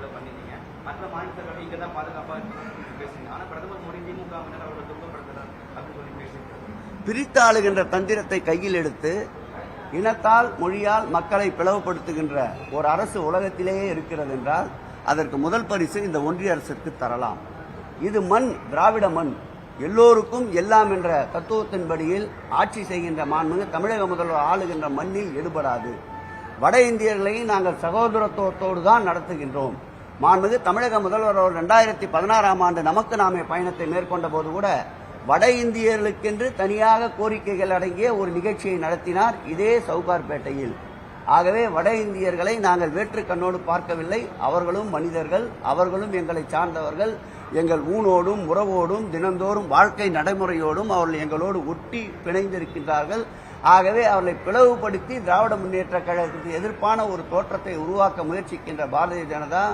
இதை மற்ற மாநிலத்தோட இங்க தான் பாதுகாப்பா பேசுங்க ஆனா பிரதமர் மோடி திமுகவினர் அவர்களை துன்பப்படுத்துறார் அப்படின்னு சொல்லி தந்திரத்தை கையில் எடுத்து இனத்தால் மொழியால் மக்களை பிளவுபடுத்துகின்ற ஒரு அரசு உலகத்திலேயே இருக்கிறது என்றால் அதற்கு முதல் பரிசு இந்த ஒன்றிய அரசுக்கு தரலாம். இது மண் திராவிட மண். எல்லோருக்கும் எல்லாம் என்ற தத்துவத்தின்படியில் ஆட்சி செய்கின்ற மாண்புமிகு தமிழக முதல்வர் ஆளுகின்ற மண்ணில் எடுபடாது. வட இந்தியர்களையும் நாங்கள் சகோதரத்துவத்தோடு தான் நடத்துகின்றோம். மாண்புமிகு தமிழக முதல்வர் அவர் ரெண்டாயிரத்தி பதினாறாம் ஆண்டு நமக்கு நாமே பயணத்தை மேற்கொண்ட போது கூட வட இந்தியர்களுக்கென்று தனியாக கோரிக்கைகள் அடங்கிய ஒரு நிகழ்ச்சியை நடத்தினார் இதே சவுகார்பேட்டையில். ஆகவே வட இந்தியர்களை நாங்கள் வேற்று கண்ணோடு பார்க்கவில்லை. அவர்களும் மனிதர்கள் அவர்களும் எங்களை சார்ந்தவர்கள். எங்கள் ஊனோடும் உறவோடும் தினந்தோறும் வாழ்க்கை நடைமுறையோடும் அவர்கள் எங்களோடு ஒட்டி பிணைந்திருக்கின்றார்கள். ஆகவே அவர்களை பிளவுபடுத்தி திராவிட முன்னேற்ற கழகத்துக்கு எதிர்ப்பான ஒரு தோற்றத்தை உருவாக்க முயற்சிக்கின்ற பாரதிய ஜனதா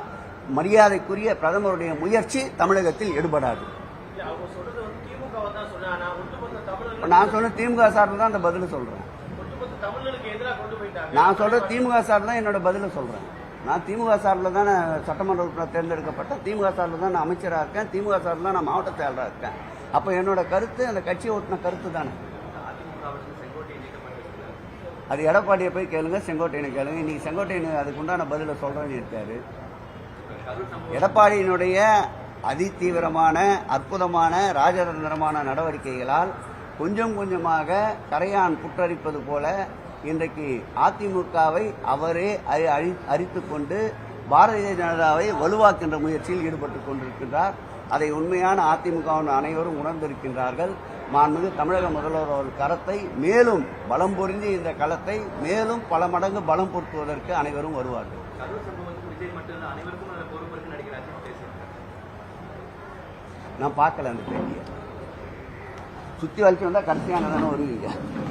மரியாதைக்குரிய பிரதமருடைய முயற்சி தமிழகத்தில் எடுபடாது. நான் சொன்ன திமுக சார்பில் தான் அந்த பதில சொல்றேன். நான் சொல்ற திமுக சார்பில் தான் என்னோட பதில சொல்றேன். நான் திமுக சார்பில் தான் சட்டமன்ற உறுப்பினர் தேர்ந்தெடுக்கப்பட்டேன். திமுக சார்பில் தான் நான் அமைச்சராக இருக்கேன். திமுக சார்பில் தான் நான் மாவட்ட செயலராக இருக்கேன். அப்போ என்னோட கருத்து அந்த கட்சியை ஒட்டின கருத்து தானே. அது எடப்பாடியை போய் கேளுங்க செங்கோட்டையனை கேளுங்க. இன்னைக்கு செங்கோட்டையன் அதுக்கு உண்டான பதில சொல்றேன்னு இருக்காரு. எடப்பாடியினுடைய அதிதீவிரமான அற்புதமான ராஜதந்திரமான நடவடிக்கைகளால் கொஞ்சம் கொஞ்சமாக கரையான் புற்றரிப்பது போல இன்றைக்கு அதிமுகவை அவரே அறி- அழி- கொண்டு பாரதிய ஜனதாவை வலுவாக்கின்ற முயற்சியில் ஈடுபட்டுக் கொண்டிருக்கின்றார். அதை உண்மையான அதிமுகவின் அனைவரும் உணர்ந்திருக்கின்றார்கள். மாண்புமிகு தமிழக முதல்வர் அவர்கள் கரத்தை மேலும் பலம் பொருந்தி இந்த களத்தை மேலும் பல மடங்கு பலம் பொருத்துவதற்கு அனைவரும் வருவார்கள். நான் பார்க்கல அந்த பேட்டியை. சுற்றி வலிச்சு வந்தால் கடைசியானதானே வருவீங்க.